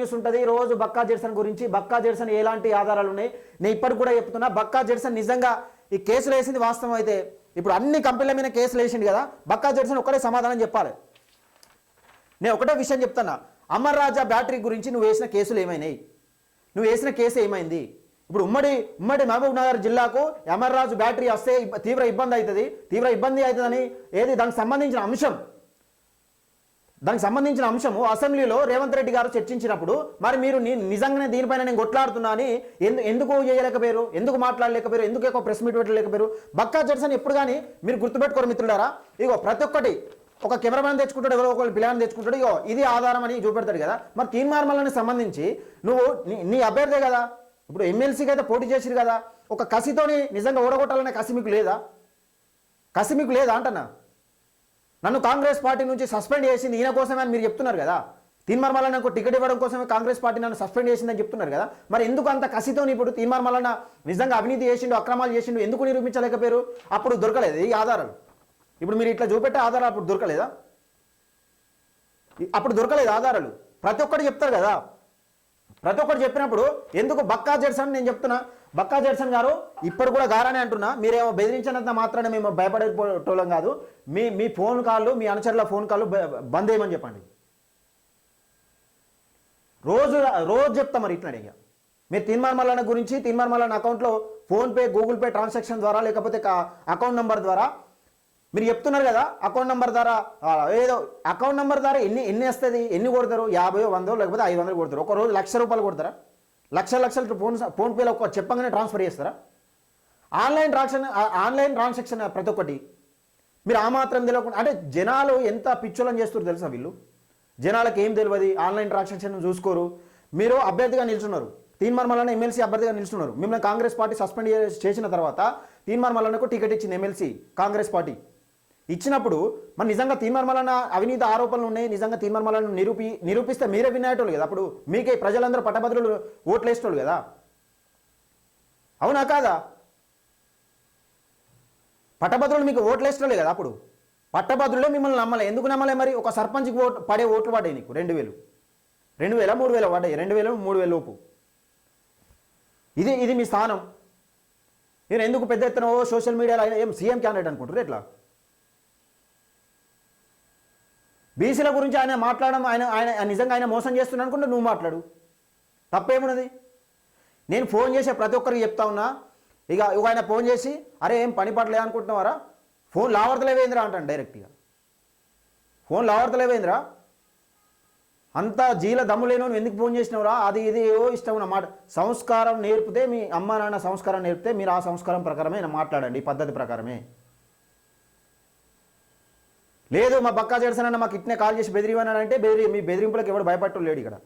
News ఉంటుంది. రోజు బక్కా జెర్సన్ గురించి బక్కా జెర్సన్ ఎలాంటి ఆధారాలు ఉన్నాయి నేను ఇప్పటికి కూడా చెప్తున్నా బక్కా జెర్సన్ నిజంగా ఈ కేసులు వేసింది వాస్తవం అయితే. ఇప్పుడు అన్ని కంపెనీల మీద కేసులు వేసిండు కదా బక్కా జెడ్సన్ ఒకటే సమాధానం చెప్పాలి. నేను ఒకటే విషయం చెప్తున్నా అమర్ రాజా బ్యాటరీ గురించి నువ్వు వేసిన కేసులు ఏమైనాయి? నువ్వు వేసిన కేసు ఏమైంది? ఇప్పుడు ఉమ్మడి ఉమ్మడి మహబూబ్ నగర్ జిల్లాకు అమర్ రాజు బ్యాటరీ వస్తే తీవ్ర ఇబ్బంది అవుతుంది. తీవ్ర ఇబ్బంది అవుతుందని ఏది దానికి సంబంధించిన అంశం? దానికి సంబంధించిన అంశము అసెంబ్లీలో రేవంత్ రెడ్డి గారు చర్చించినప్పుడు మరి మీరు నిజంగానే దీనిపైన నేను కొట్లాడుతున్నా అని ఎందు ఎందుకు చేయలేకపోయారు? ఎందుకు మాట్లాడలేకపోయారు? ఎందుకు ఎక్కువ ప్రెస్ మీట్ పెట్టలేకపోయారు? బక్కా జడ్సన్ ఎప్పుడు కానీ మీరు గుర్తుపెట్టుకోరు మిత్రులారా? ఇగో ప్రతి ఒక్కటి ఒక కెమెరామ్యాన్ తెచ్చుకుంటాడు ఎవరో ఒకళ్ళు పిల్లని తెచ్చుకుంటాడు ఇగో ఇది ఆధారం అని చూపెడతాడు కదా. మరి తీర్మార్మలని సంబంధించి నువ్వు నీ- నీ అభ్యర్థే కదా? ఇప్పుడు ఎమ్మెల్సీకి అయితే పోటీ చేసిరు కదా? ఒక కసితోని నిజంగా ఓడగొట్టాలనే కసి మీకు లేదా? కసి మీకు లేదా అంటన్నా? నన్ను కాంగ్రెస్ పార్టీ నుంచి సస్పెండ్ చేసింది ఈయన కోసమే అని మీరు చెప్తున్నారు కదా. తీన్మార్ నాకు టికెట్ ఇవ్వడం కోసమే కాంగ్రెస్ పార్టీ నన్ను సస్పెండ్ చేసిందని చెప్తున్నారు కదా. మరి ఎందుకు అంత కసితో ఇప్పుడు తీన్మార్మలన నిజంగా అవినీతి చేసిండు అక్రమాలు చేసిండు ఎందుకు నిరూపించలేకపోయారు? అప్పుడు దొరకలేదు ఈ ఆధారాలు. ఇప్పుడు మీరు ఇట్లా చూపెట్టే ఆధారాలు అప్పుడు దొరకలేదా? అప్పుడు దొరకలేదు ఆధారాలు. ప్రతి ఒక్కటి చెప్తారు కదా. ప్రతి ఒక్కటి చెప్పినప్పుడు ఎందుకు బక్కా జెడ్స్ అని నేను చెప్తున్నా బక్కా జడ్సన్ గారు ఇప్పుడు కూడా గారానే అంటున్నా. మీరేమో బెదిరించినంత మాత్రాన మేము భయపడేటోళ్ళం కాదు. మీ మీ ఫోన్ కాళ్ళు మీ అనుచరుల ఫోన్ కాళ్ళు బంద్ చేయమని చెప్పండి. రోజు రోజు చెప్తా మరి ఇట్లా ఇక మీరు తీన్మార్ గురించి తీన్మార్ అకౌంట్లో ఫోన్పే గూగుల్ పే ట్రాన్సాక్షన్ ద్వారా లేకపోతే అకౌంట్ నెంబర్ ద్వారా మీరు చెప్తున్నారు కదా అకౌంట్ నెంబర్ ద్వారా ఏదో అకౌంట్ నెంబర్ ద్వారా ఎన్ని ఎన్ని వస్తుంది? ఎన్ని కొడతారు? యాభై వందో లేకపోతే ఐదు వందలు కొడతారు. ఒక రోజు లక్ష రూపాయలు కొడతారా? లక్ష లక్షలు ఫోన్ ఫోన్పేలో ఒక చెప్పంగానే ట్రాన్స్ఫర్ చేస్తారా? ఆన్లైన్ ట్రాన్సాక్షన్ ఆన్లైన్ ట్రాన్సాక్షన్ ప్రతి ఒక్కటి మీరు ఆ మాత్రం తెలియకుండా అంటే జనాలు ఎంత పిచ్చోళ్ళని చేస్తారు తెలుసా వీళ్ళు? జనాలకు ఏం తెలియదు ఆన్లైన్ ట్రాన్సాక్షన్ చూసుకోరు. మీరు అభ్యర్థిగా నిల్చున్నారు. తీన్మార్ ఎమ్మెల్సీ అభ్యర్థిగా నిల్చున్నారు. మిమ్మల్ని కాంగ్రెస్ పార్టీ సస్పెండ్ చేసిన తర్వాత తీన్మార్ టికెట్ ఇచ్చింది ఎమ్మెల్సీ కాంగ్రెస్ పార్టీ. ఇచ్చినప్పుడు మరి నిజంగా తీర్మర్మలన అవినీతి ఆరోపణలు ఉన్నాయి నిజంగా తీర్మర్మలను నిరూపి నిరూపిస్తే మీరే వినేటోళ్ళు కదా. అప్పుడు మీకే ప్రజలందరూ పట్టభద్రులు ఓట్లు కదా. అవునా కాదా? పట్టభద్రులు మీకు ఓట్లు కదా అప్పుడు. పట్టభద్రులే మిమ్మల్ని నమ్మలే. ఎందుకు నమ్మలే మరి? ఒక సర్పంచ్కి ఓటు పడే ఓట్లు పడ్డాయి నీకు. రెండు వేలు. రెండు వేల మూడు వేల పడ్డాయి. రెండు వేలు మూడు వేల లోపు. ఇది ఇది మీ స్థానం. నేను ఎందుకు పెద్ద ఎత్తున ఓ సోషల్ మీడియాలో ఏం సీఎం క్యాండిడేట్ అనుకుంటారు ఎట్లా? బీసీల గురించి ఆయన మాట్లాడడం ఆయన ఆయన నిజంగా ఆయన మోసం చేస్తున్నా అనుకుంటే నువ్వు మాట్లాడు. తప్పేమున్నది? నేను ఫోన్ చేసే ప్రతి ఒక్కరికి చెప్తా ఉన్నా. ఇక ఒక ఆయన ఫోన్ చేసి అరే ఏం పని పడలేదు అనుకుంటున్నావారా? ఫోన్ లావర్తలేవేంద్రా అంటాను డైరెక్ట్గా ఫోన్ లావర్తలేవేంద్రా? అంత జీల దమ్ము లేను నువ్వు ఎందుకు ఫోన్ చేసినవరా? అది ఇది ఏవో ఇష్టం అన్నమాట సంస్కారం నేర్పితే మీ అమ్మ నాన్న సంస్కారం నేర్పితే మీరు ఆ సంస్కారం ప్రకారమే మాట్లాడండి ఈ పద్ధతి ప్రకారమే. లేదు మా బక్కా చేడసనన్న మాకు ఇట్నే కాల్ చేసి బెదిరివన్నాడంటే బెదిరి మీ బెదిరింపులకు ఎవడు భయపడటం లేడు ఇక్కడ.